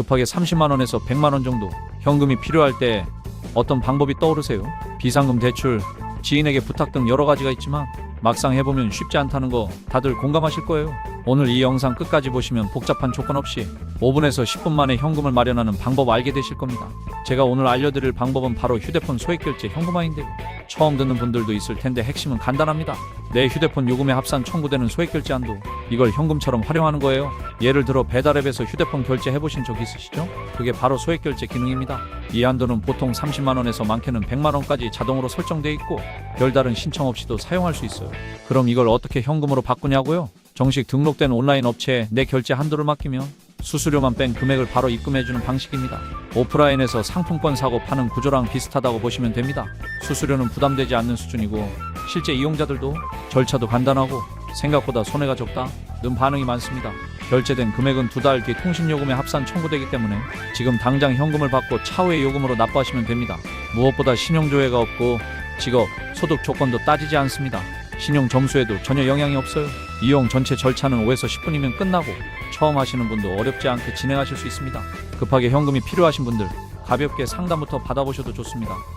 급하게 30만 원에서 100만 원 정도 현금이 필요할 때 어떤 방법이 떠오르세요? 비상금 대출, 지인에게 부탁 등 여러 가지가 있지만 막상 해보면 쉽지 않다는 거 다들 공감하실 거예요. 오늘 이 영상 끝까지 보시면 복잡한 조건 없이 5분에서 10분 만에 현금을 마련하는 방법 알게 되실 겁니다. 제가 오늘 알려드릴 방법은 바로 휴대폰 소액결제 현금화인데요. 처음 듣는 분들도 있을 텐데 핵심은 간단합니다. 내 휴대폰 요금에 합산 청구되는 소액결제 한도 이걸 현금처럼 활용하는 거예요. 예를 들어 배달앱에서 휴대폰 결제 해보신 적 있으시죠? 그게 바로 소액결제 기능입니다. 이 한도는 보통 30만 원에서 많게는 100만 원까지 자동으로 설정돼 있고 별다른 신청 없이도 사용할 수 있어요. 그럼 이걸 어떻게 현금으로 바꾸냐고요? 정식 등록된 온라인 업체에 내 결제 한도를 맡기면 수수료만 뺀 금액을 바로 입금해주는 방식입니다. 오프라인에서 상품권 사고 파는 구조랑 비슷하다고 보시면 됩니다. 수수료는 부담되지 않는 수준이고 실제 이용자들도 절차도 간단하고 생각보다 손해가 적다 는 반응이 많습니다. 결제된 금액은 두 달 뒤 통신요금에 합산 청구되기 때문에 지금 당장 현금을 받고 차후에 요금으로 납부하시면 됩니다. 무엇보다 신용조회가 없고 직업, 소득 조건도 따지지 않습니다. 신용 점수에도 전혀 영향이 없어요. 이용 전체 절차는 5에서 10분이면 끝나고 처음 하시는 분도 어렵지 않게 진행하실 수 있습니다. 급하게 현금이 필요하신 분들 가볍게 상담부터 받아보셔도 좋습니다.